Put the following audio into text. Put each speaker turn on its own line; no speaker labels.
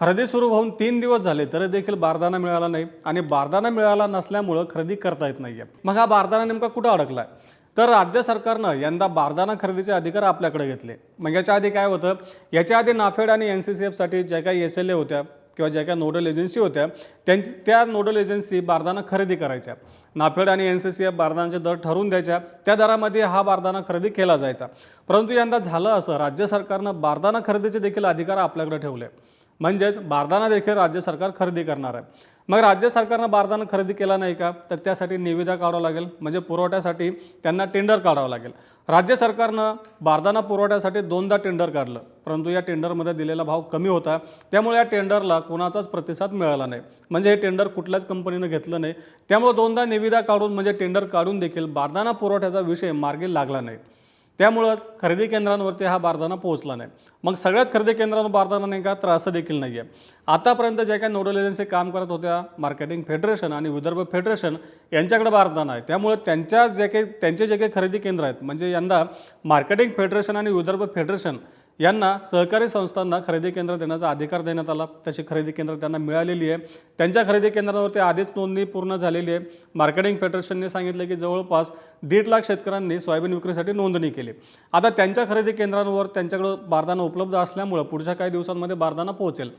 खरेदी सुरू होऊन तीन दिवस झाले तरी देखील बारदाना मिळाला नाही आणि बारदाना मिळाला नसल्यामुळं खरेदी करता येत नाहीये. मग हा बारदाना नेमका कुठं अडकलाय? तर राज्य सरकारनं यंदा बारदाना खरेदीचे अधिकार आपल्याकडे घेतले. मग याच्या आधी काय होतं? याच्या आधी नाफेड आणि एन सी सी एफसाठी ज्या काही एस एल ए होत्या किंवा ज्या काही नोडल एजन्सी होत्या त्यांची त्या नोडल एजन्सी बारदाना खरेदी करायच्या. नाफेड आणि एन सी सी एफ बारदानाचे दर ठरवून द्यायच्या. त्या दरामध्ये हा बारदाना खरेदी केला जायचा. परंतु यंदा झालं असं राज्य सरकारनं बारदाना खरेदीचे देखील अधिकार आपल्याकडे ठेवले. म्हणजेच बारदाना देखील राज्य सरकार खरेदी करणार आहे. मग राज्य सरकारनं बारदाना खरेदी केला नाही का? तर त्यासाठी निविदा काढावं लागेल. म्हणजे पुरवठ्यासाठी त्यांना टेंडर काढावं लागेल. राज्य सरकारनं बारदाना पुरवठ्यासाठी दोनदा टेंडर काढलं. परंतु या टेंडरमध्ये दिलेला भाव कमी होता. त्यामुळे या टेंडरला कोणाचाच प्रतिसाद मिळाला नाही. म्हणजे हे टेंडर कुठल्याच कंपनीनं घेतलं नाही. त्यामुळे दोनदा निविदा काढून म्हणजे टेंडर काढून देखील बारदाना पुरवठ्याचा विषय मार्गी लागला नाही. त्यामुळंच खरेदी केंद्रांवरती हा बारदाना पोहोचला नाही. मग सगळ्याच खरेदी केंद्रांवर बारदाना नाही का तर असं देखील नाही आहे आतापर्यंत ज्या काही नोडल एजन्सी काम करत होत्या मार्केटिंग फेडरेशन आणि विदर्भ फेडरेशन यांच्याकडे बारदाना आहे. त्यामुळे त्यांच्या जे काही त्यांचे जे काही खरेदी केंद्र आहेत म्हणजे यंदा मार्केटिंग फेडरेशन आणि विदर्भ फेडरेशन यांना सहकारी संस्थांना खरेदी केंद्र देण्याचा अधिकार देण्यात आला. त्याची खरेदी केंद्र त्यांना मिळालेली आहे. त्यांच्या खरेदी केंद्रावरती आधीच नोंदणी पूर्ण झालेली आहे. मार्केटिंग फेडरेशनने सांगितलं की जवळपास दीड लाख शेतकऱ्यांनी सोयाबीन विक्रीसाठी नोंदणी केली. आता त्यांच्या खरेदी केंद्रांवर त्यांच्याकडं बारदाना उपलब्ध असल्यामुळं पुढच्या काही दिवसांमध्ये बारदाना पोहोचेल.